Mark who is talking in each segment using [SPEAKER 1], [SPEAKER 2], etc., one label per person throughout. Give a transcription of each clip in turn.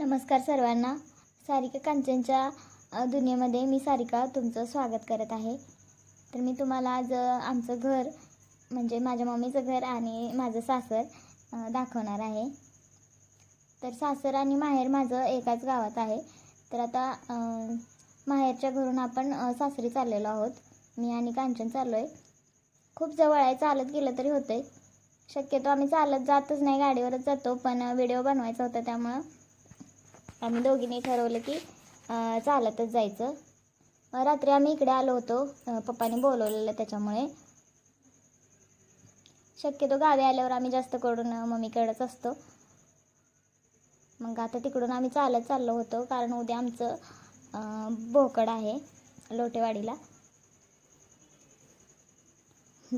[SPEAKER 1] नमस्कार सर्वांना. सारिका कांचनच्या दुनियेमध्ये मी सारिका तुमचं स्वागत करत आहे. तर मी तुम्हाला आज आमचं घर म्हणजे माझ्या मम्मीचं घर आणि माझं सासर दाखवणार आहे. तर सासर आणि माहेर माझं एकाच गावात आहे. तर आता माहेरच्या घरून आपण सासरी चाललेलो आहोत. मी आणि कांचन चाललो आहे खूप जवळ आहे चालत गेलं तरी होतंय. शक्यतो आम्ही चालत जातच नाही गाडीवरच जातो पण व्हिडिओ बनवायचा होता त्यामुळं आम्ही दोघींनी ठरवलं की चालतच जायचं. रात्री आम्ही इकडे आलो होतो. पप्पाने बोलवलेलं त्याच्यामुळे. शक्यतो गावी आल्यावर आम्ही जास्त करून मम्मीकडेच असतो. मग आता तिकडून आम्ही चालत चाललो होतो कारण उद्या आमचं भोकड आहे लोटेवाडीला.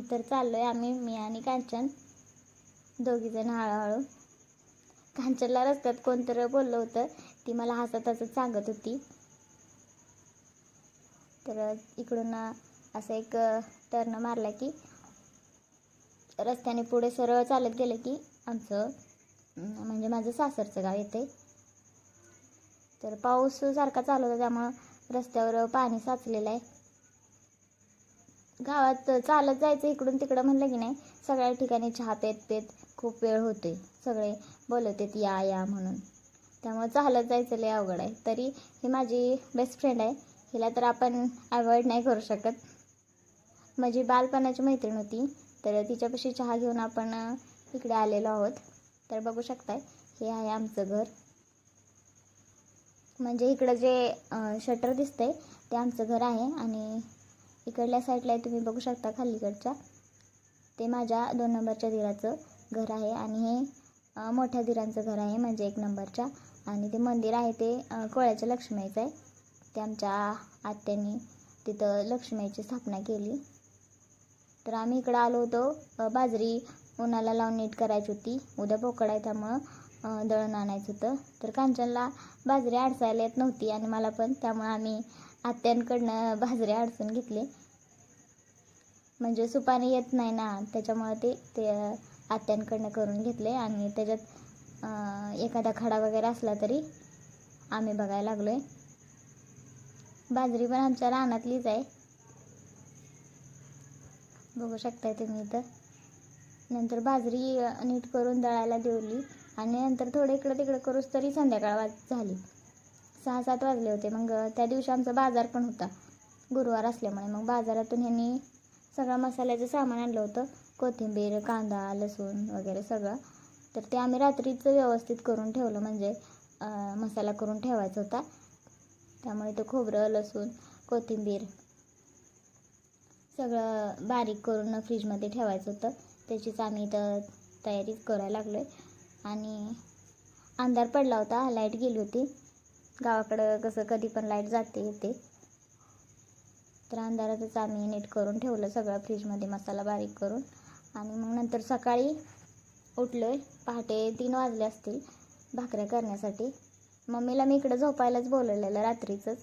[SPEAKER 1] तर चाललो आहे आम्ही मी आणि कांचन. दोघीजण हळूहळू. कांचनला रस्त्यात कोणतरी बोललं होतं ती मला हसत हसत सांगत होती. तर इकडून असं एक टर्न मारला की रस्त्याने पुढे सरळ चालत गेलं की आमचं म्हणजे माझं सासरचं गाव येते तर पाऊस सारखा चालू होता त्यामुळं रस्त्यावर पाणी साचलेलं आहे. गावात चालत जायचं इकडून तिकडं म्हणलं की नाही सगळ्या ठिकाणी चहा पेत पेत खूप वेळ होतोय. सगळे बोलवतेत या या म्हणून. त्यामुळे चालत जायचं लय अवघड आहे. तरी ही माझी बेस्ट फ्रेंड आहे. हिला तर आपण अवॉइड नाही करू शकत. माझी बालपणाची मैत्रीण होती. तर तिच्यापाशी चहा घेऊन आपण इकडे आलेलो आहोत. तर बघू शकताय हे आहे आमचं घर. म्हणजे इकडं जे शटर दिसतंय ते आमचं घर आहे. आणि इकडल्या साईडला तुम्ही बघू शकता खालीकडच्या. ते माझ्या दोन नंबरच्या दिराचं घर आहे. आणि हे मोठ्या धीरांचं घर आहे म्हणजे एक नंबरच्या. आणि ते मंदिर आहे ते कोळ्याच्या लक्ष्मीचं आहे. ते आमच्या आत्यांनी तिथं लक्ष्मीची स्थापना केली. तर आम्ही इकडं आलो होतो बाजरी उन्हाला लावून नीट करायची होती. उद्या बोकड आहे त्यामुळं दळण आणायचं होतं. तर कांचनला बाजरी अडसायला येत नव्हती आणि मला पण. त्यामुळं आम्ही आत्यांकडनं बाजरी अडचण घेतले. म्हणजे सुपाने येत नाही ना त्याच्यामुळं ते ते आत्यांकडनं करून घेतले आणि त्याच्यात एखादा खडा वगैरे असला तरी आम्ही बघायला लागलो आहे बाजरी पण आमच्या रानातलीच आहे. बघू शकताय तुम्ही इथं. नंतर बाजरी नीट करून दळायला देवली आणि नंतर थोडं इकडं तिकडं करूच तरी संध्याकाळ वाज झाली. सहा सात वाजले होते. मग त्या दिवशी आमचा बाजार पण होता. गुरुवार असल्यामुळे मग बाजारातून ह्यांनी सगळं मसाल्याचं सामान आणलं होतं. कोथिंबीर कांदा लसूण वगैरे सगळं. तर ते आम्ही रात्रीचं व्यवस्थित करून ठेवलं म्हणजे मसाला करून ठेवायचा होता. त्यामुळे तो खोबरं लसूण कोथिंबीर सगळं बारीक करून फ्रीजमध्ये ठेवायचं होतं. त्याचीच आम्ही इथं तयारी करायला लागलो आहे आणि अंधार पडला होता लाइट गेली होती. गावाकडं कसं कधी पण लाइट जाते येते. तर अंधारातच आम्ही नीट करून ठेवलं सगळं फ्रीजमध्ये मसाला बारीक करून. आणि मग नंतर सकाळी उठलो आहे पहाटे तीन वाजले असतील भाकऱ्या करण्यासाठी. मम्मीला मी इकडं झोपायलाच बोलवलेलं रात्रीचंच.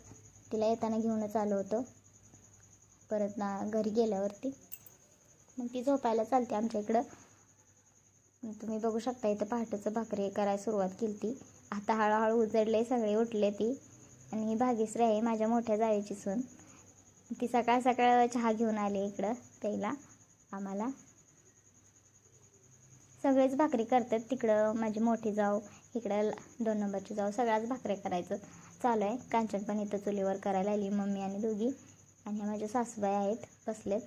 [SPEAKER 1] तिला येताना घेऊनच आलो होतं. परत ना घरी गेल्यावरती. मग ती झोपायला चालते आमच्या इकडं. तुम्ही बघू शकता इथं पहाटेचं भाकरी करायला सुरुवात केली ती आता हळूहळू उजडले सगळे उठले ती. आणि ही भाग्यश्री आहे माझ्या मोठ्या जावेची सून. ती सकाळ सकाळ चहा घेऊन आली इकडं त्याला आम्हाला. सगळेच भाकरी करतात. तिकडं माझी मोठी जाऊ इकडं दोन नंबरची जाऊ सगळ्याच भाकऱ्या करायचं. चालू आहे. कांचन पण इथं चुलीवर करायला आली मम्मी आणि दोघी. आणि माझ्या सासूबाई आहेत बसलेत.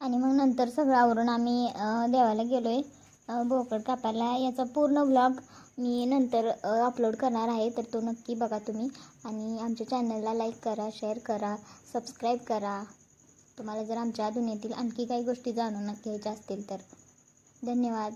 [SPEAKER 1] आणि मग नंतर सगळं आवरून आम्ही देवाला गेलो आहे बोकड कापायला. याचा पूर्ण ब्लॉग मी नंतर अपलोड करणार आहे. तर तो नक्की बघा तुम्ही. आणि आमच्या चॅनलला लाईक करा शेअर करा सबस्क्राईब करा. तुम्हाला जर आमच्या दुनियेतील आणखी काही गोष्टी जाणून घ्यायच्या असतील तर. धन्यवाद.